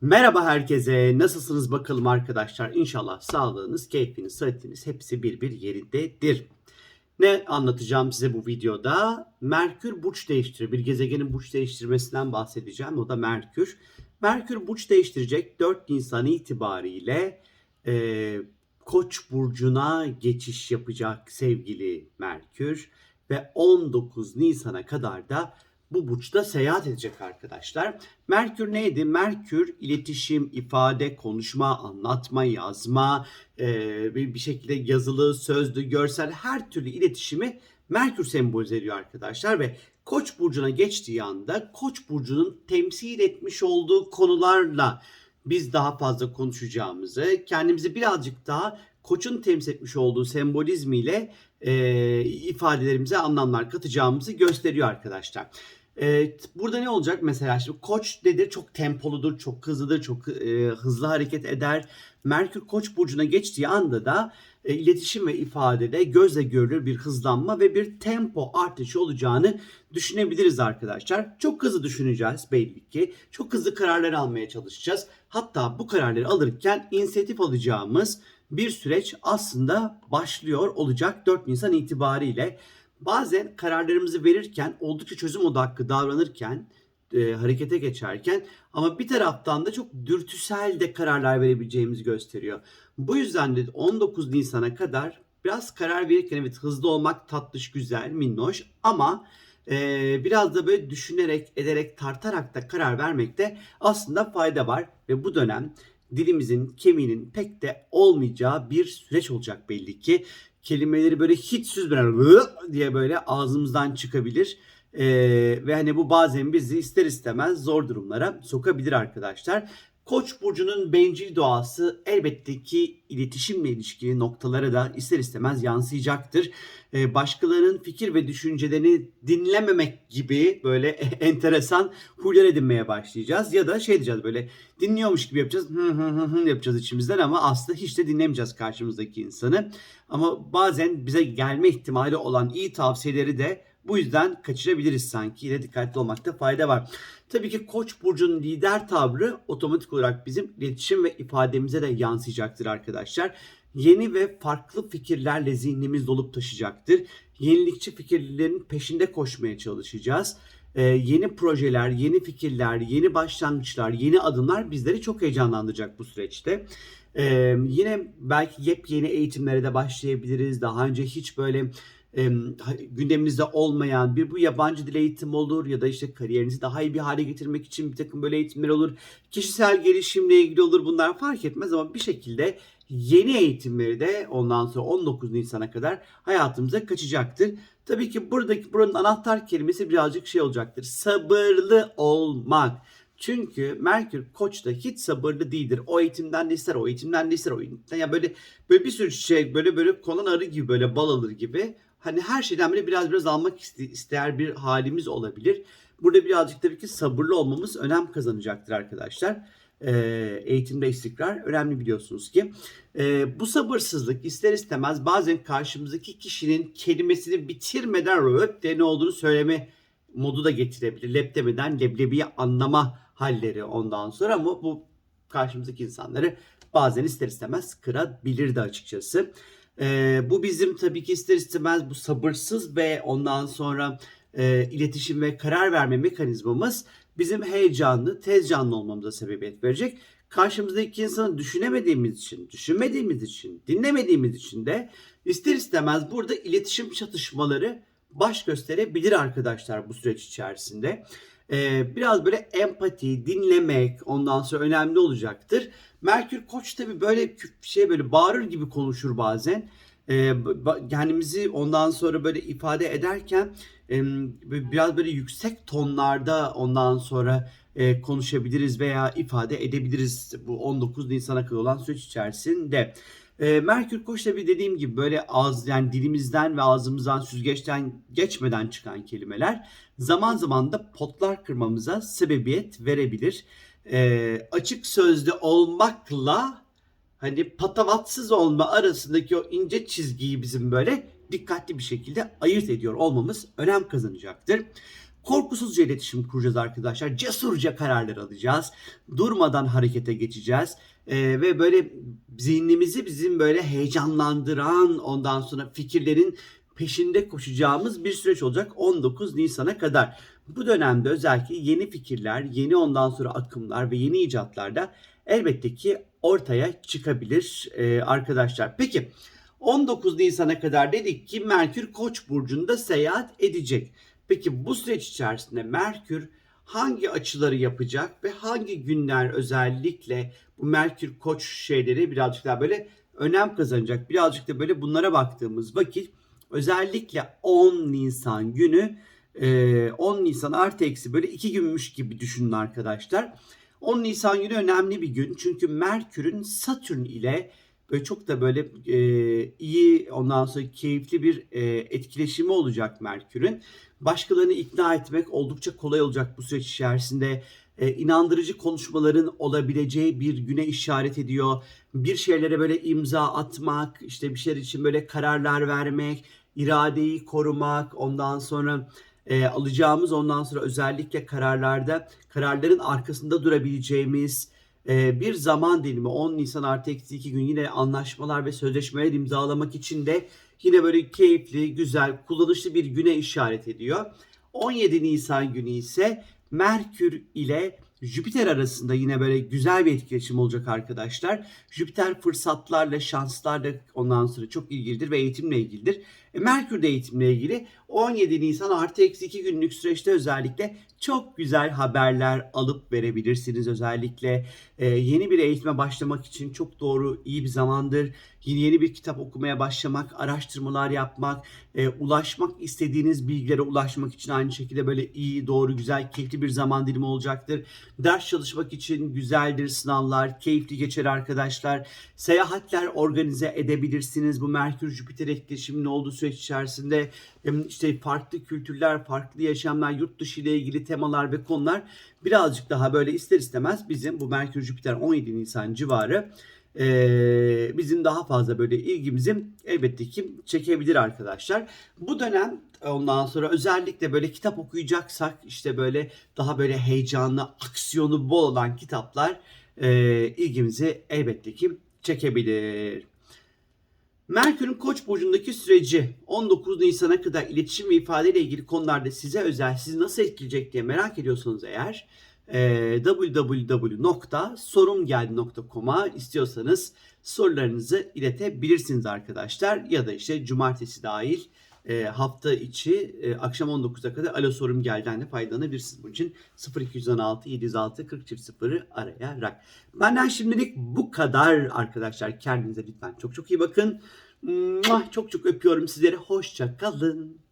Merhaba herkese. Nasılsınız bakalım arkadaşlar? İnşallah sağlığınız, keyfiniz, sıhhatiniz hepsi bir bir yerindedir. Ne anlatacağım size bu videoda? Merkür burç değiştiriyor. Bir gezegenin burç değiştirmesinden bahsedeceğim. O da Merkür. Merkür burç değiştirecek 4 Nisan itibariyle e, Koç burcuna geçiş yapacak sevgili Merkür ve 19 Nisan'a kadar da bu burçta seyahat edecek arkadaşlar. Merkür neydi? Merkür iletişim, ifade, konuşma, anlatma, yazma, e, bir şekilde yazılı, sözlü, görsel her türlü iletişimi Merkür sembolize ediyor arkadaşlar ve Koç burcuna geçtiği anda Koç burcunun temsil etmiş olduğu konularla biz daha fazla konuşacağımızı, kendimizi birazcık daha Koç'un temsil etmiş olduğu sembolizmiyle e, ifadelerimize anlamlar katacağımızı gösteriyor arkadaşlar. E, burada ne olacak mesela şimdi Koç nedir? Çok tempoludur, çok hızlıdır, çok e, hızlı hareket eder. Merkür Koç burcuna geçtiği anda da e, iletişim ve ifadede gözle görülür bir hızlanma ve bir tempo artışı olacağını düşünebiliriz arkadaşlar. Çok hızlı düşüneceğiz belli ki. Çok hızlı kararlar almaya çalışacağız. Hatta bu kararları alırken inisiyatif alacağımız bir süreç aslında başlıyor olacak 4 Nisan itibariyle. Bazen kararlarımızı verirken oldukça çözüm odaklı davranırken e, harekete geçerken ama bir taraftan da çok dürtüsel de kararlar verebileceğimizi gösteriyor. Bu yüzden de 19 Nisan'a kadar biraz karar verirken evet hızlı olmak tatlış, güzel, minnoş ama e, biraz da böyle düşünerek, ederek, tartarak da karar vermekte aslında fayda var ve bu dönem dilimizin, kemiğinin pek de olmayacağı bir süreç olacak belli ki. Kelimeleri böyle hiç süzmeden diye böyle ağzımızdan çıkabilir. Ee, ve hani bu bazen bizi ister istemez zor durumlara sokabilir arkadaşlar. Koç burcunun bencil doğası elbette ki iletişimle ilişkili noktalara da ister istemez yansıyacaktır. Ee, başkalarının fikir ve düşüncelerini dinlememek gibi böyle enteresan huylar edinmeye başlayacağız. Ya da şey diyeceğiz böyle dinliyormuş gibi yapacağız. Hı hı hı hı yapacağız içimizden ama aslında hiç de dinlemeyeceğiz karşımızdaki insanı. Ama bazen bize gelme ihtimali olan iyi tavsiyeleri de bu yüzden kaçırabiliriz sanki. Yine dikkatli olmakta fayda var. Tabii ki Koç burcunun lider tavrı otomatik olarak bizim iletişim ve ifademize de yansıyacaktır arkadaşlar. Yeni ve farklı fikirlerle zihnimiz dolup taşıyacaktır. Yenilikçi fikirlerin peşinde koşmaya çalışacağız. Ee, yeni projeler, yeni fikirler, yeni başlangıçlar, yeni adımlar bizleri çok heyecanlandıracak bu süreçte. Ee, yine belki yepyeni eğitimlere de başlayabiliriz. Daha önce hiç böyle e, gündeminizde olmayan bir bu yabancı dil eğitimi olur ya da işte kariyerinizi daha iyi bir hale getirmek için bir takım böyle eğitimler olur. Kişisel gelişimle ilgili olur bunlar fark etmez ama bir şekilde yeni eğitimleri de ondan sonra 19 Nisan'a kadar hayatımıza kaçacaktır. Tabii ki buradaki buranın anahtar kelimesi birazcık şey olacaktır. Sabırlı olmak. Çünkü Merkür Koç'ta hiç sabırlı değildir. O eğitimden de ister, o eğitimden de ister, o eğitimden. Ya böyle böyle bir sürü şey böyle böyle konan arı gibi böyle bal alır gibi. Hani her şeyden böyle biraz biraz almak iste- ister bir halimiz olabilir. Burada birazcık tabii ki sabırlı olmamız önem kazanacaktır arkadaşlar. Ee, eğitimde istikrar önemli biliyorsunuz ki. Ee, bu sabırsızlık ister istemez bazen karşımızdaki kişinin kelimesini bitirmeden röp de ne olduğunu söyleme modu da getirebilir. Lep demeden leblebiyi anlama halleri ondan sonra ama bu karşımızdaki insanları bazen ister istemez kırabilir de açıkçası. Ee, bu bizim tabii ki ister istemez bu sabırsız ve ondan sonra e, iletişim ve karar verme mekanizmamız bizim heyecanlı, tez canlı olmamıza sebebiyet verecek. Karşımızdaki insanı düşünemediğimiz için, düşünmediğimiz için, dinlemediğimiz için de ister istemez burada iletişim çatışmaları baş gösterebilir arkadaşlar bu süreç içerisinde. Ee, biraz böyle empati, dinlemek ondan sonra önemli olacaktır. Merkür Koç tabi böyle şey böyle bağırır gibi konuşur bazen. Ee, kendimizi ondan sonra böyle ifade ederken em, biraz böyle yüksek tonlarda ondan sonra e, konuşabiliriz veya ifade edebiliriz bu 19 Nisan'a kadar olan süreç içerisinde. E, Merkür Koç tabi dediğim gibi böyle ağız yani dilimizden ve ağzımızdan süzgeçten geçmeden çıkan kelimeler zaman zaman da potlar kırmamıza sebebiyet verebilir. E, açık sözlü olmakla hani patavatsız olma arasındaki o ince çizgiyi bizim böyle dikkatli bir şekilde ayırt ediyor olmamız önem kazanacaktır. Korkusuzca iletişim kuracağız arkadaşlar. Cesurca kararlar alacağız. Durmadan harekete geçeceğiz. Ee, ve böyle zihnimizi bizim böyle heyecanlandıran ondan sonra fikirlerin peşinde koşacağımız bir süreç olacak 19 Nisan'a kadar. Bu dönemde özellikle yeni fikirler, yeni ondan sonra akımlar ve yeni icatlar da elbette ki ortaya çıkabilir ee, arkadaşlar. Peki 19 Nisan'a kadar dedik ki Merkür Koç burcunda seyahat edecek. Peki bu süreç içerisinde Merkür hangi açıları yapacak ve hangi günler özellikle bu Merkür Koç şeyleri birazcık daha böyle önem kazanacak. Birazcık da böyle bunlara baktığımız vakit özellikle 10 Nisan günü e, 10 Nisan artı eksi böyle iki günmüş gibi düşünün arkadaşlar. 10 Nisan günü önemli bir gün çünkü Merkür'ün Satürn ile böyle çok da böyle e, iyi ondan sonra keyifli bir e, etkileşimi olacak Merkür'ün. Başkalarını ikna etmek oldukça kolay olacak bu süreç içerisinde. E, inandırıcı konuşmaların olabileceği bir güne işaret ediyor. Bir şeylere böyle imza atmak, işte bir şeyler için böyle kararlar vermek, iradeyi korumak, ondan sonra e, alacağımız ondan sonra özellikle kararlarda kararların arkasında durabileceğimiz bir zaman dilimi 10 Nisan artı eksi 2 gün yine anlaşmalar ve sözleşmeler imzalamak için de yine böyle keyifli, güzel, kullanışlı bir güne işaret ediyor. 17 Nisan günü ise Merkür ile Jüpiter arasında yine böyle güzel bir etkileşim olacak arkadaşlar. Jüpiter fırsatlarla, şanslarla ondan sonra çok ilgilidir ve eğitimle ilgilidir. Merkür eğitimle ilgili 17 Nisan artı eksi 2 günlük süreçte özellikle çok güzel haberler alıp verebilirsiniz. Özellikle e, yeni bir eğitime başlamak için çok doğru, iyi bir zamandır. Yeni yeni bir kitap okumaya başlamak, araştırmalar yapmak, e, ulaşmak istediğiniz bilgilere ulaşmak için aynı şekilde böyle iyi, doğru, güzel, keyifli bir zaman dilimi olacaktır. Ders çalışmak için güzeldir sınavlar, keyifli geçer arkadaşlar. Seyahatler organize edebilirsiniz. Bu Merkür-Jüpiter etkileşiminin olduğu süreç içerisinde işte farklı kültürler, farklı yaşamlar, yurt dışı ile ilgili temalar ve konular birazcık daha böyle ister istemez bizim bu Merkür-Jüpiter 17 Nisan civarı bizim daha fazla böyle ilgimizi elbette ki çekebilir arkadaşlar. Bu dönem ondan sonra özellikle böyle kitap okuyacaksak işte böyle daha böyle heyecanlı, aksiyonu bol olan kitaplar ilgimizi elbette ki çekebilir. Merkür'ün Koç burcundaki süreci 19 Nisan'a kadar iletişim ve ifade ile ilgili konularda size özel, sizi nasıl etkileyecek diye merak ediyorsanız eğer e, www.sorumgeldi.com'a istiyorsanız sorularınızı iletebilirsiniz arkadaşlar. Ya da işte cumartesi dahil e, hafta içi e, akşam 19'a kadar Alo Sorum Geldi'den de faydalanabilirsiniz. Bunun için 0216 706 40 0'ı arayarak. Benden şimdilik bu kadar arkadaşlar. Kendinize lütfen çok çok iyi bakın. Çok çok öpüyorum sizleri. Hoşça kalın.